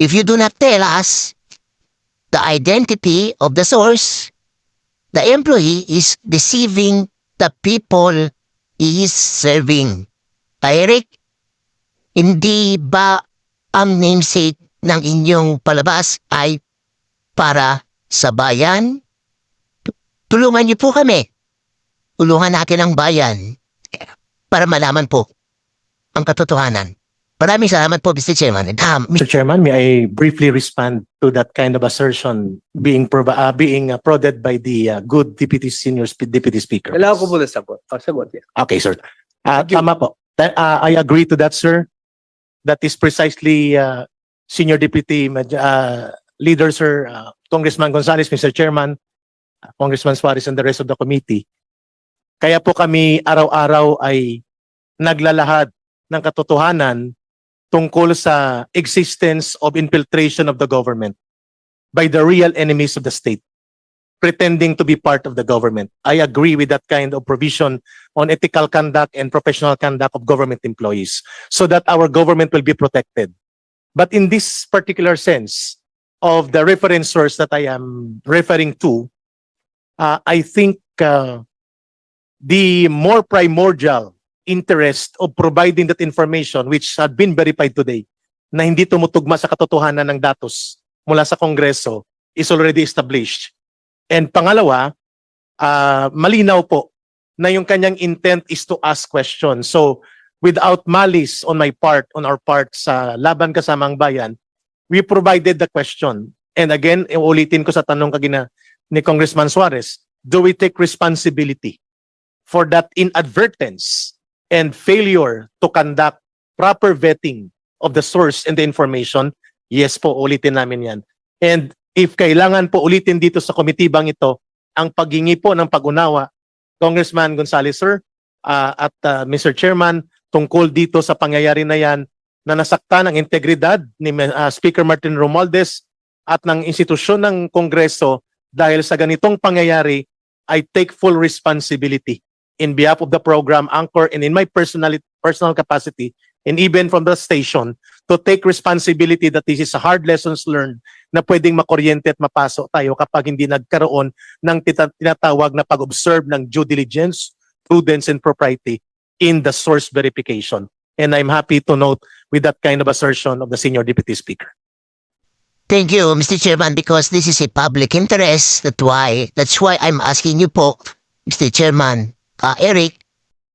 if you do not tell us the identity of the source, the employee is deceiving the people he is serving. Eric, hindi ba ang namesake ng inyong palabas ay para sa bayan? Tu- Tulungan niyo po kami. Tulungan natin ang bayan para malaman po ang katotohanan. Maraming salamat po, Mr. Chairman. Um, Mr. Chairman, may I briefly respond to that kind of assertion being uh, being uh, prodded by the uh, good deputy senior sp- deputy speaker? Kailangan ko muna sagot. Oh, sagot yan. Okay, sir. Uh, tama po. Uh, I agree to that, sir. That is precisely uh, Senior Deputy Maj- uh, Leader, sir, uh, Congressman Gonzales, Mr. Chairman, uh, Congressman Suarez, and the rest of the committee. Kaya po kami araw-araw ay naglalahad ng katotohanan tungkol sa existence of infiltration of the government by the real enemies of the state pretending to be part of the government. I agree with that kind of provision on ethical conduct and professional conduct of government employees so that our government will be protected. But in this particular sense of the reference source that I am referring to, uh, I think uh, the more primordial interest of providing that information which had been verified today na hindi tumutugma sa katotohanan ng datos mula sa Kongreso is already established. And pangalawa, ah, malinaw po na yung kanyang intent is to ask questions. So, without malice on my part, on our part sa Laban Kasamang Bayan, we provided the question. And again, ulitin ko sa tanong kagina ni Congressman Suarez, do we take responsibility for that inadvertence and failure to conduct proper vetting of the source and the information? Yes po, ulitin namin yan. And if kailangan po ulitin dito sa komitibang ito, ang paghingi po ng pag-unawa, Congressman Gonzales, sir, ah, at ah, Mr. Chairman, tungkol dito sa pangyayari na yan na nasaktan ang integridad ni ah, Speaker Martin Romualdez at ng institusyon ng Kongreso dahil sa ganitong pangyayari, I take full responsibility in behalf of the program Anchor and in my personal personal capacity and even from the station to take responsibility that this is a hard lessons learned na pwedeng makuryente at mapasok tayo kapag hindi nagkaroon ng tinatawag na pag-observe ng due diligence, prudence, and propriety in the source verification. And I'm happy to note with that kind of assertion of the Senior Deputy Speaker. Thank you, Mr. Chairman, because this is a public interest. That's why, that's why I'm asking you po, Mr. Chairman, uh, Eric,